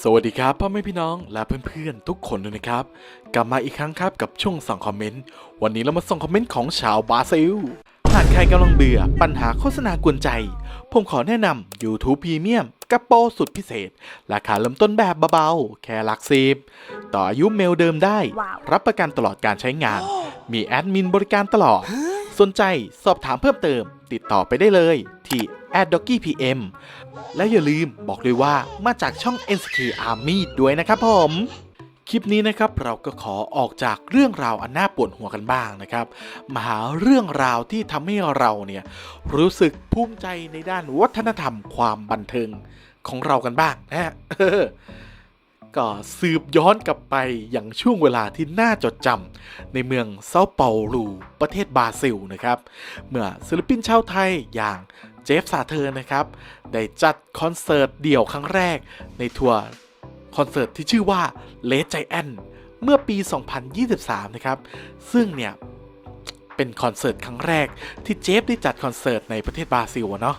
สวัสดีครับพ่อแม่พี่น้องและเพื่อนๆ ทุกคนด้วยนะครับ กลับมาอีกครั้งครับกับช่วงส่องคอมเมนต์ วันนี้เรามาส่องคอมเมนต์ของชาวบราซิล หากใครกำลังเบื่อปัญหาโฆษณากวนใจ ผมขอแนะนำ YouTube Premium กับโปรสุดพิเศษ ราคาเริ่มต้นแบบเบาๆ แค่หลักสิบต่ออายุเมลเดิมได้ว้าวรับประกันตลอดการใช้งาน มีแอดมินบริการตลอด สนใจสอบถามเพิ่มเติม ติดต่อไปได้เลยที่ d d o c k y PM แล้วอย่าลืมบอกด้วยว่ามาจากช่อง NSK Army ด้วยนะครับผม คลิปนี้นะครับเราก็ขอออกจากเรื่องราวอันน่าปวดหัวกันบ้างนะครับ มาหาเรื่องราวที่ทำให้เราเนี่ยรู้สึกภูมิใจในด้านวัฒนธรรมความบันเทิงของเรากันบ้างนะฮะ ก็สืบย้อนกลับไปอย่างช่วงเวลาที่น่าจดจำในเมืองเซาเปาลูประเทศบราซิลนะครับ เมื่อศิลปินชาวไทยอย่างเจฟซาเทอร์นะครับ ได้จัดคอนเสิร์ตเดี่ยวครั้งแรกในทัวร์คอนเสิร์ตที่ชื่อว่าเลจแอนเมื่อปี 2023 นะครับ ซึ่งเนี่ยเป็นคอนเสิร์ตครั้งแรกที่เจฟได้จัดคอนเสิร์ตในประเทศบราซิลเนาะ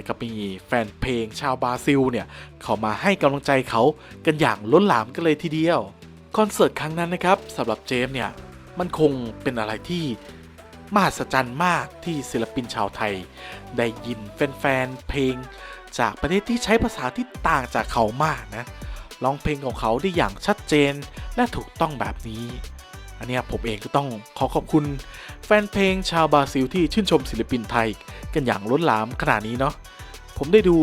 แล้วก็มีแฟนเพลงชาวบราซิลเนี่ยเขามาให้กำลังใจเขากันอย่างล้นหลามกันเลยทีเดียวคอนเสิร์ตครั้งนั้นนะครับสำหรับเจฟเนี่ยมันคงเป็นอะไรที่มหัศจรรย์มากที่ศิลปินชาวไทย ได้ยินแฟนๆเพลง จากประเทศที่ใช้ภาษาที่ต่างจากเขามากนะร้องเพลงของเขาได้อย่างชัดเจนและถูกต้องแบบนี้ อันนี้ผมเองก็ต้องขอขอบคุณแฟนเพลงชาวบราซิลที่ชื่นชมศิลปินไทยกันอย่างล้นหลามขนาดนี้เนาะผมได้ดู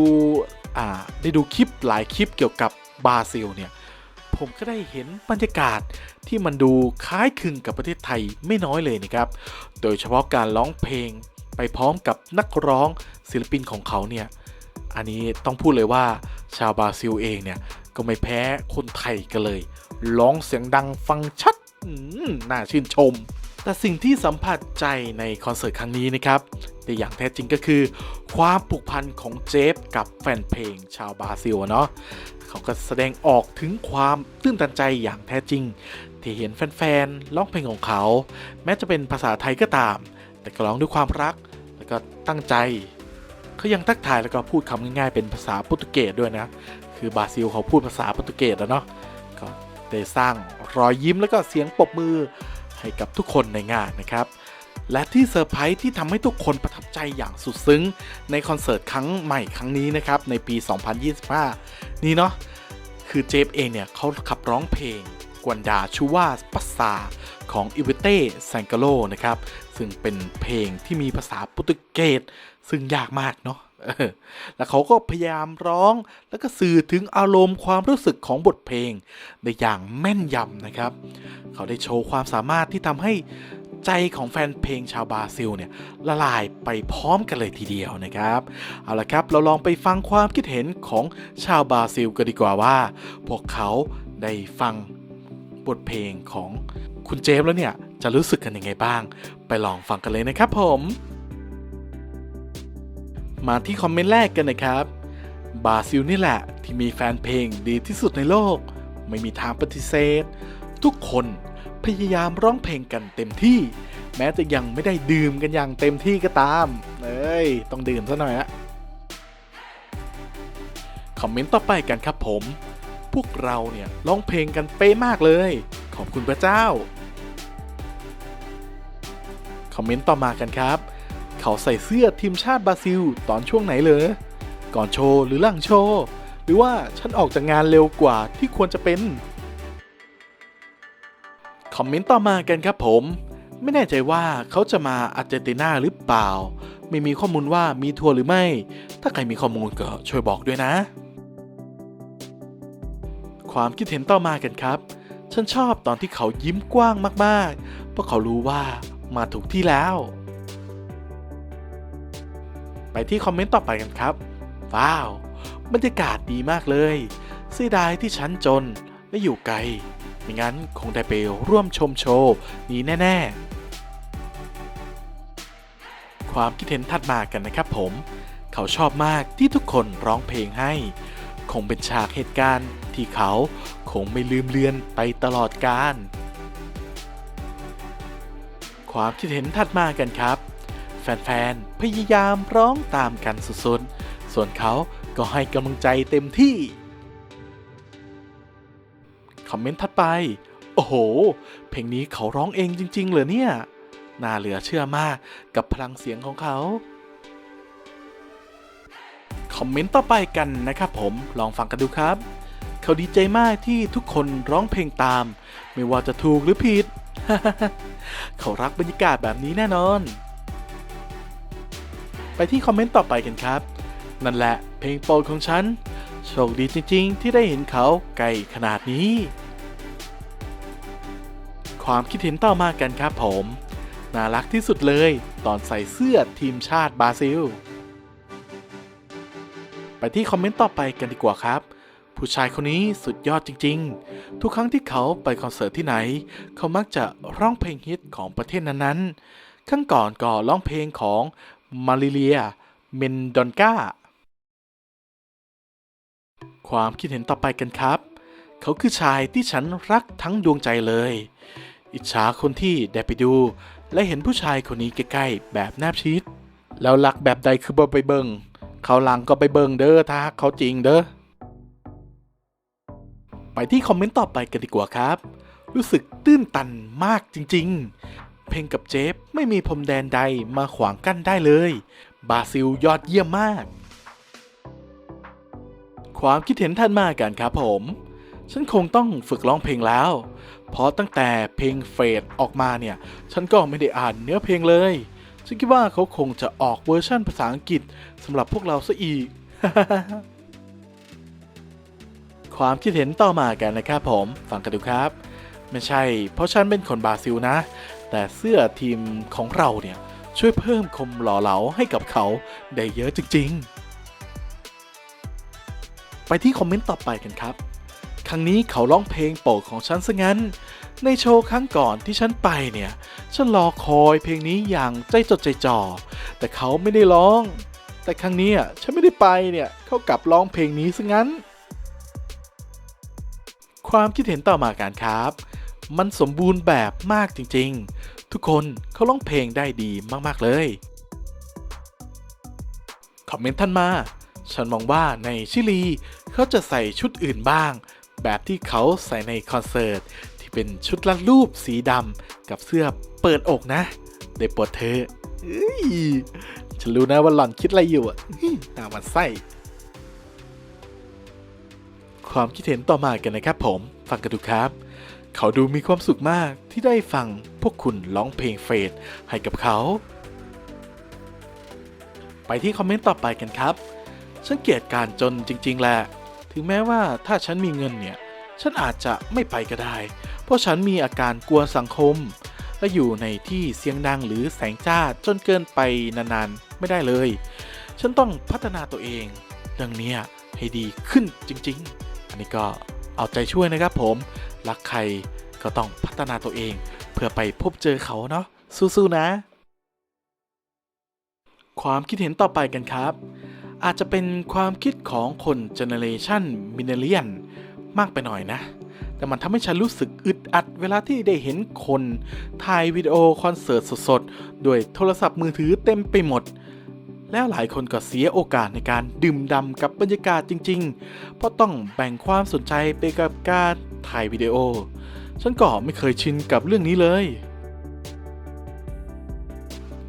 อ่าได้ดูคลิปหลายคลิปเกี่ยวกับบราซิลเนี่ยผมก็ได้เห็นบรรยากาศที่มันดูคล้ายคลึงกับประเทศไทยไม่น้อยเลยนะครับ โดยเฉพาะการร้องเพลงไปพร้อมกับนักร้องศิลปินของเขาเนี่ย อันนี้ต้องพูดเลยว่าชาวบราซิลเองเนี่ย ก็ไม่แพ้คนไทยกันเลย ร้องเสียงดังฟังชัด น่าชื่นชม แต่สิ่งที่สัมผัสใจในคอนเสิร์ตครั้งนี้นะครับแต่อย่างแท้จริงก็คือ ความผูกพันของเจฟกับแฟนเพลงชาวบราซิลเนาะเขาก็แสดงออกถึงความตื้นตันใจอย่างแท้จริง ที่เห็นแฟนๆร้องเพลงของเขา แม้จะเป็นภาษาไทยก็ตาม แต่ก็ร้องด้วยความรักแล้วก็ตั้งใจเขายังทักทายแล้วก็พูดคำง่ายๆเป็นภาษาโปรตุเกสด้วยนะ คือบราซิลเขาพูดภาษาโปรตุเกสแล้วเนาะ ได้สร้างรอยยิ้มแล้วก็เสียงปรบมือให้กับทุกคนในงานนะครับ และที่เซอร์ไพรส์ที่ทำให้ทุกคนประทับใจอย่างสุดซึ้ง ในคอนเสิร์ตครั้งใหม่ครั้งนี้นะครับในปี 2025 นี้เนาะคือเจฟเองเนี่ยเขาขับร้องเพลงกวนดาชูว่าปัสซาของอิเวเต้แซงกาโลนะครับ ซึ่งเป็นเพลงที่มีภาษาโปรตุเกสซึ่งยากมากเนาะ แล้วเขาก็พยายามร้องแล้วก็สื่อถึงอารมณ์ความรู้สึกของบทเพลงได้อย่างแม่นยำนะครับ เขาได้โชว์ความสามารถที่ทำให้ใจของแฟนเพลงชาวบราซิลเนี่ยละลายไปพร้อมกันเลยทีเดียวนะครับ เอาละครับเราลองไปฟังความคิดเห็นของชาวบราซิลกันดีกว่าว่า พวกเขาได้ฟังบทเพลงของคุณเจฟแล้วเนี่ยจะรู้สึกกันยังไงบ้าง ไปลองฟังกันเลยนะครับผม มาที่คอมเมนต์แรกกันนะครับ บาซิลนี่แหละที่มีแฟนเพลงดีที่สุดในโลก ไม่มีทางปฏิเสธ ทุกคนพยายามร้องเพลงกันเต็มที่ แม้จะยังไม่ได้ดื่มกันอย่างเต็มที่ก็ตาม เอ้ย ต้องดื่มซะหน่อยละคอมเมนต์ต่อไปกันครับผม พวกเราเนี่ยร้องเพลงกันเป๊ะมากเลย ขอบคุณพระเจ้า คอมเมนต์ต่อมากันครับ เขาใส่เสื้อทีมชาติบราซิล ตอนช่วงไหนเลย ก่อนโชว์หรือหลังโชว์ หรือว่าฉันออกจากงานเร็วกว่าที่ควรจะเป็น คอมเมนต์ต่อมากันครับผม ไม่แน่ใจว่าเขาจะมาอาร์เจนตินาหรือเปล่า ไม่มีข้อมูลว่ามีทัวร์หรือไม่ ถ้าใครมีข้อมูลก็ช่วยบอกด้วยนะ ความคิดเห็นต่อมากันครับ ฉันชอบตอนที่เขายิ้มกว้างมากๆ เพราะเขารู้ว่ามาถูกที่แล้ว ที่คอมเมนต์ต่อไปกันครับ ว้าว บรรยากาศดีมากเลยเสียดายที่ฉันจนและอยู่ไกลไม่งั้นคงได้ไปร่วมชมโชว์นี้แน่ ๆ ความคิดเห็นถัดมากันนะครับผม เขาชอบมากที่ทุกคนร้องเพลงให้ คงเป็นฉากเหตุการณ์ที่เขาคงไม่ลืมเลือนไปตลอดกาลความคิดเห็นถัดมากันครับ ฟนๆ พยายามร้องตามกันสุดๆ ส่วนเขาก็ให้กำลังใจเต็มที่ คอมเมนต์ถัดไป โอ้โห เพลงนี้เขาร้องเองจริง ๆ เหรอเนี่ย น่าเหลือเชื่อมากกับพลังเสียงของเขา คอมเมนต์ต่อไปกันนะครับผม ลองฟังกันดูครับ เขาดีใจมากที่ทุกคนร้องเพลงตาม ไม่ว่าจะถูกหรือผิด เขารักบรรยากาศแบบนี้แน่นอน ไปที่คอมเมนต์ต่อไปกันครับ นั่นแหละเพลงโปรดของฉัน โชคดีจริงๆ ที่ได้เห็นเขาไกลขนาดนี้ ความคิดเห็นต่อมากันครับผม น่ารักที่สุดเลย ตอนใส่เสื้อทีมชาติบราซิล ไปที่คอมเมนต์ต่อไปกันดีกว่าครับผู้ชายคนนี้สุดยอดจริง ๆ ทุกครั้งที่เขาไปคอนเสิร์ตที่ไหน เขามักจะร้องเพลงฮิตของประเทศนั้นๆ ขั้งก่อนก็ร้องเพลงของ มาริเลีย เมนดอนกาความคิดเห็นต่อไปกันครับ เขาคือชายที่ฉันรักทั้งดวงใจเลย อิจฉาคนที่ได้ไปดู และเห็นผู้ชายคนนี้ใกล้ๆแบบแนบชิด แล้วรักแบบใดคือบ่ไปเบิงเขาหลังก็ไปเบิงเด้อถ้าเขาจริงเด้อไปที่คอมเมนต์ต่อไปกันดีกว่าครับ รู้สึกตื้นตันมากจริง ๆ เพลงกับเจฟไม่มีพรมแดนใดมาขวางกั้นได้เลย บราซิลยอดเยี่ยมมาก ความคิดเห็นท่านมากันครับผม ฉันคงต้องฝึกร้องเพลงแล้ว เพราะตั้งแต่เพลงเฟดออกมาเนี่ย ฉันก็ไม่ได้อ่านเนื้อเพลงเลย ฉันคิดว่าเขาคงจะออกเวอร์ชั่นภาษาอังกฤษสำหรับพวกเราซะอีก ความคิดเห็นต่อมากันนะครับผม ฟังกันดูครับ ไม่ใช่ เพราะฉันเป็นคนบราซิลนะ แต่เสื้อทีมของเราเนี่ยช่วยเพิ่มคมหล่อเหลาให้กับเขาได้เยอะจริง ๆ ไปที่คอมเมนต์ต่อไปกันครับ ครั้งนี้เขาร้องเพลงโปรดของฉันซะงั้น ในโชว์ครั้งก่อนที่ฉันไปเนี่ยฉันรอคอยเพลงนี้อย่างใจจดใจจ่อ แต่เขาไม่ได้ร้อง แต่ครั้งนี้ฉันไม่ได้ไปเนี่ยเขากลับร้องเพลงนี้ซะงั้น ความคิดเห็นต่อมาการครับ มันสมบูรณ์แบบมากจริงๆ ทุกคนเขาร้องเพลงได้ดีมากๆเลย คอมเมนต์ท่านมา ฉันมองว่าในชิลีเขาจะใส่ชุดอื่นบ้าง แบบที่เขาใส่ในคอนเสิร์ต ที่เป็นชุดลัดรูปสีดำกับเสื้อเปิดอกนะ ได้โปรดเธอเอ้ยฉันรู้นะว่าหล่อนคิดอะไรอยู่อะเฮ้ยน่ามันไส้ความคิดเห็นต่อมากันนะครับผม ฟังกันดูครับ เขาดูมีความสุขมากที่ได้ฟังพวกคุณร้องเพลงเฟดให้กับเขา ไปที่คอมเมนต์ต่อไปกันครับ ฉันเกลียดการจนจริง ๆ แหละ ถึงแม้ว่าถ้าฉันมีเงินเนี่ย ฉันอาจจะไม่ไปก็ได้ เพราะฉันมีอาการกลัวสังคม และอยู่ในที่เสียงดังหรือแสงจ้าจนเกินไปนานๆ ไม่ได้เลย ฉันต้องพัฒนาตัวเอง เรื่องนี้ให้ดีขึ้นจริง ๆ อันนี้ก็เอาใจช่วยนะครับผม รักใครก็ต้องพัฒนาตัวเอง เพื่อไปพบเจอเขาเนาะสู้ๆนะ ความคิดเห็นต่อไปกันครับ อาจจะเป็นความคิดของคนเจเนเรชันมินเนเลียนมากไปหน่อยนะ แต่มันทำให้ฉันรู้สึกอึดอัดเวลาที่ได้เห็นคนถ่ายวิดีโอคอนเสิร์ตสดๆ ด้วยโทรศัพท์มือถือเต็มไปหมดแล้วหลายคนก็เสียโอกาสในการดื่มด่ำกับบรรยากาศจริง ๆ เพราะต้องแบ่งความสนใจไปกับการ ถ่ายวิดีโอ ฉันก็ไม่เคยชินกับเรื่องนี้เลย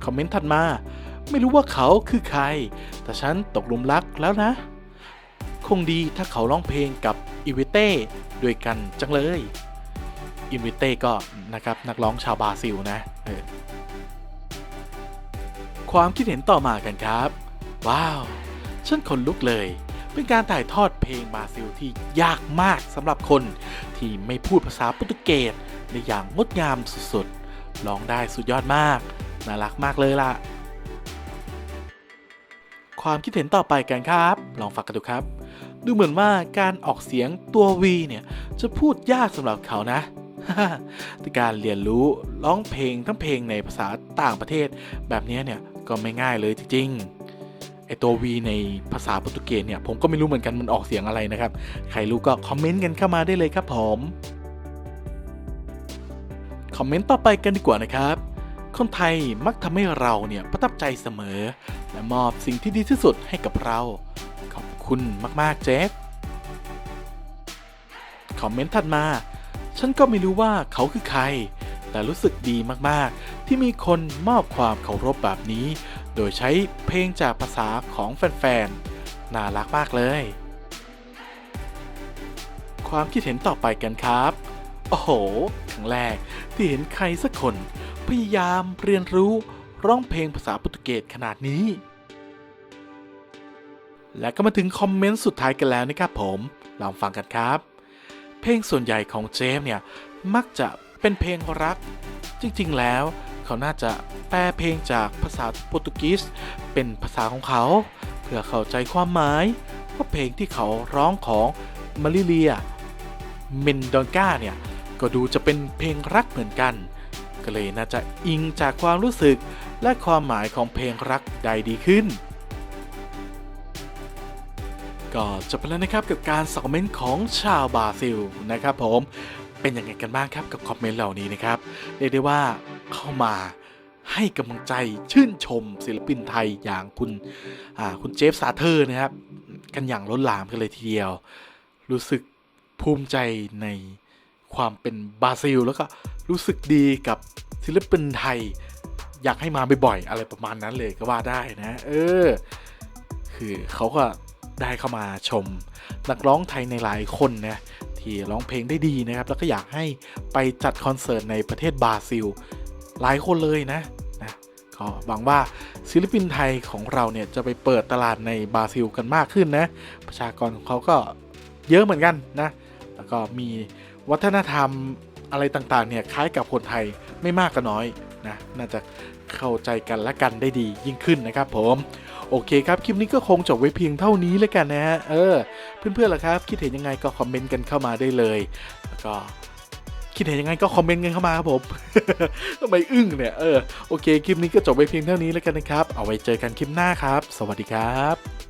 คอมเมนต์ถัดมา ไม่รู้ว่าเขาคือใคร แต่ฉันตกหลุมรักแล้วนะ คงดีถ้าเขาร้องเพลงกับอีวิเต้ด้วยกันจังเลยอีวิเต้ก็นะครับนักร้องชาวบราซิลนะออความคิดเห็นต่อมากันครับ ว้าว ฉันขนลุกเลย เป็นการถ่ายทอดเพลงบราซิลที่ยากมากสำหรับคน ที่ไม่พูดภาษาโปรตุเกสได้อย่างงดงามสุดๆร้องได้สุดยอดมาก น่ารักมากเลยล่ะ ความคิดเห็นต่อไปกันครับ ลองฟังกันดูครับ ดูเหมือนว่าการออกเสียงตัว V เนี่ย จะพูดยากสำหรับเขานะแต่การเรียนรู้ร้องเพลงทั้งเพลงในภาษาต่างประเทศ แบบนี้เนี่ยก็ไม่ง่ายเลยจริงๆ ไอตัว V ในภาษาโปรตุเกสเนี่ยผมก็ไม่รู้เหมือนกันมันออกเสียงอะไรนะครับ ใครรู้ก็คอมเมนต์กันเข้ามาได้เลยครับผมคอมเมนต์ต่อไปกันดีกว่านะครับ คนไทยมักทำให้เราเนี่ยประทับใจเสมอ และมอบสิ่งที่ดีที่สุดให้กับเรา ขอบคุณมากๆเจฟคอมเมนต์ถัดมา ฉันก็ไม่รู้ว่าเขาคือใคร แต่รู้สึกดีมากๆ ที่มีคนมอบความเคารพแบบนี้ โดยใช้เพลงจากภาษาของแฟนๆ น่ารักมากเลย ความคิดเห็นต่อไปกันครับ โอ้โห ครั้งแรกที่เห็นใครสักคน พยายามเรียนรู้ร้องเพลงภาษาโปรตุเกสขนาดนี้ และก็มาถึงคอมเมนต์สุดท้ายกันแล้วนะครับผม ลองฟังกันครับ เพลงส่วนใหญ่ของเจมส์เนี่ย มักจะเป็นเพลงรัก จริงๆแล้ว เขาน่าจะแปลเพลงจากภาษาโปรตุเกสเป็นภาษาของเขา เพื่อเข้าใจความหมายว่าเพลงที่เขาร้องของมาริเลียเมนดอนกาเนี่ย ก็ดูจะเป็นเพลงรักเหมือนกัน ก็เลยน่าจะอิงจากความรู้สึกและความหมายของเพลงรักใดดีขึ้น ก็จบไปแล้วนะครับกับการสอบคอมเมนต์ของชาวบราซิลนะครับผมเป็นยังไงกันบ้างครับกับคอมเมนต์เหล่านี้นะครับเรียกได้ว่า เข้ามาให้กำลังใจชื่นชมศิลปินไทยอย่างคุณคุณเจฟซาเทอร์นะครับ กันอย่างล้นหลามกันเลยทีเดียว รู้สึกภูมิใจในความเป็นบราซิล แล้วก็รู้สึกดีกับศิลปินไทย อยากให้มาบ่อยๆอะไรประมาณนั้นเลยก็ว่าได้นะ เออ คือเขาก็ได้เข้ามาชม นักร้องไทยในหลายคนนะที่ร้องเพลงได้ดีนะครับ แล้วก็อยากให้ไปจัดคอนเสิร์ตในประเทศบราซิล หลายคนเลยนะนะก็หวังว่าศิลปินไทยของเราเนี่ยจะไปเปิดตลาดในบราซิลกันมากขึ้นนะ ประชากรของเขาก็เยอะเหมือนกันนะ แล้วก็มีวัฒนธรรมอะไรต่างๆเนี่ยคล้ายกับคนไทยไม่มากก็น้อยนะน่าจะเข้าใจกันและกันได้ดียิ่งขึ้นนะครับผมโอเคครับ คลิปนี้ก็คงจบไว้เพียงเท่านี้แล้วกันนะฮะ เออ เพื่อนๆล่ะครับ คิดเห็นยังไงก็คอมเมนต์กันเข้ามาได้เลย แล้วก็ คิดเห็นยังไงก็คอมเมนต์กันเข้ามาครับผมทำไมอึ้งเนี่ย เออ โอเค คลิปนี้ก็จบไปเพียงเท่านี้แล้วกันนะครับ เอาไว้เจอกันคลิปหน้าครับ สวัสดีครับ